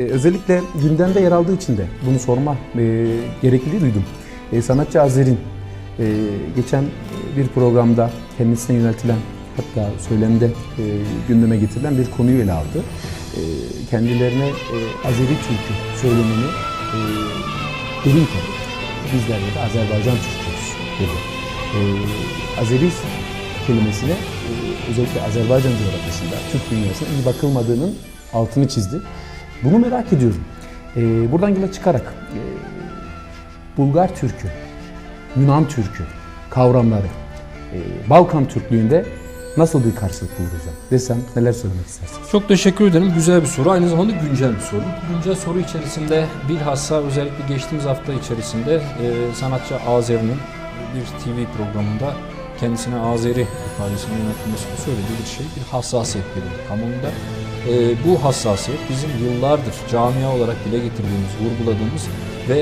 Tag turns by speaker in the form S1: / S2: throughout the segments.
S1: E, Özellikle gündemde yer aldığı için de bunu sorma e, gerekliliği duydum. E, sanatçı Azer'in e, geçen bir programda kendisine yöneltilen hatta söylemde e, gündeme getirilen bir konuyu ele aldı. E, kendilerine e, Azeri türkü söylemini e, verirken bizler de Azerbaycan Türkçüyüz dedi. E, Azeri kelimesine e, özellikle Azerbaycan coğrafyasında, Türk dünyasında iyi bakılmadığının altını çizdi. Bunu merak ediyorum. E, buradan yola çıkarak e, Bulgar Türkü, Yunan Türkü kavramları e, Balkan Türklüğünde nasıl bir karşılık bulacak desem neler söylemek istersiniz?
S2: Çok teşekkür ederim. Güzel bir soru. Aynı zamanda güncel bir soru. Güncel soru içerisinde bilhassa özellikle geçtiğimiz hafta içerisinde e, sanatçı Azeri'nin bir TV programında kendisine Azeri ifadesinin yönetilmesini söylediği bir şey, bir hassasiyet belirdi kamuoyunda. E, bu hassasiyet bizim yıllardır camia olarak dile getirdiğimiz, vurguladığımız ve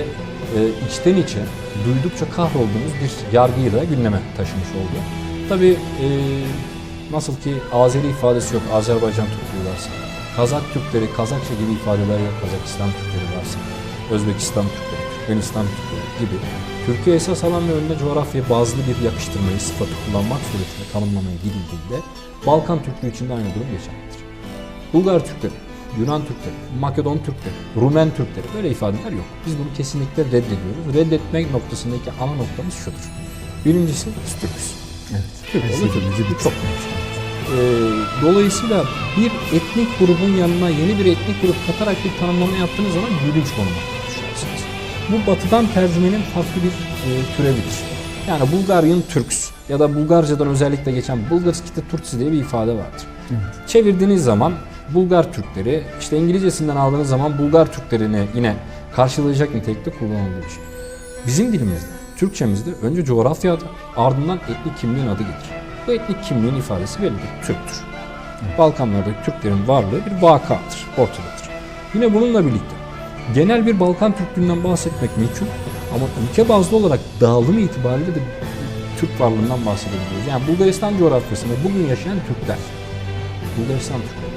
S2: e, içten içe duydukça kahrolduğumuz bir yargıyı da gündeme taşımış oldu. Tabii e, nasıl ki Azeri ifadesi yok, Azerbaycan Türkleri varsa, Kazak Türkleri, Kazakça gibi ifadeler yok, Kazakistan Türkleri varsa, Özbekistan Türkleri, Türkmenistan gibi Türkiye esas alan ve önüne coğrafya bazlı bir yakıştırmayı, sıfatı kullanmak suretiyle tanımlamaya gidildiğinde Balkan Türklüğü için de aynı durum geçerlidir. Bulgar Türkleri, Yunan Türkleri, Makedon Türkleri, Rumen Türkleri böyle ifadeler yok. Biz bunu kesinlikle reddediyoruz. Reddetmek noktasındaki ana noktamız şudur. Birincisi biz Türk'üz.
S1: Evet.
S2: Türk bu çok net. Ee, dolayısıyla bir etnik grubun yanına yeni bir etnik grup katarak bir tanımlama yaptığınız zaman gülünç konuma. Bu batıdan tercümenin farklı bir e, türevidir. Yani Bulgaryan Türks ya da Bulgarcadan özellikle geçen Bulgarskite Turtsi diye bir ifade vardır. Çevirdiğiniz zaman Bulgar Türkleri, işte İngilizcesinden aldığınız zaman Bulgar Türklerini yine karşılayacak nitelikte kullanıldığı bir şey. Bizim dilimizde, Türkçemizde önce coğrafya adı, ardından etnik kimliğin adı gelir. Bu etnik kimliğin ifadesi bellidir, Türktür. Balkanlardaki Türklerin varlığı bir vakadır, ortadadır. Yine bununla birlikte genel bir Balkan Türklüğünden bahsetmek mümkün ama ülke bazlı olarak dağılım itibariyle de Türk varlığından bahsedebiliyoruz. Yani Bulgaristan coğrafyasında bugün yaşayan Türkler, Bulgaristan Türkleri.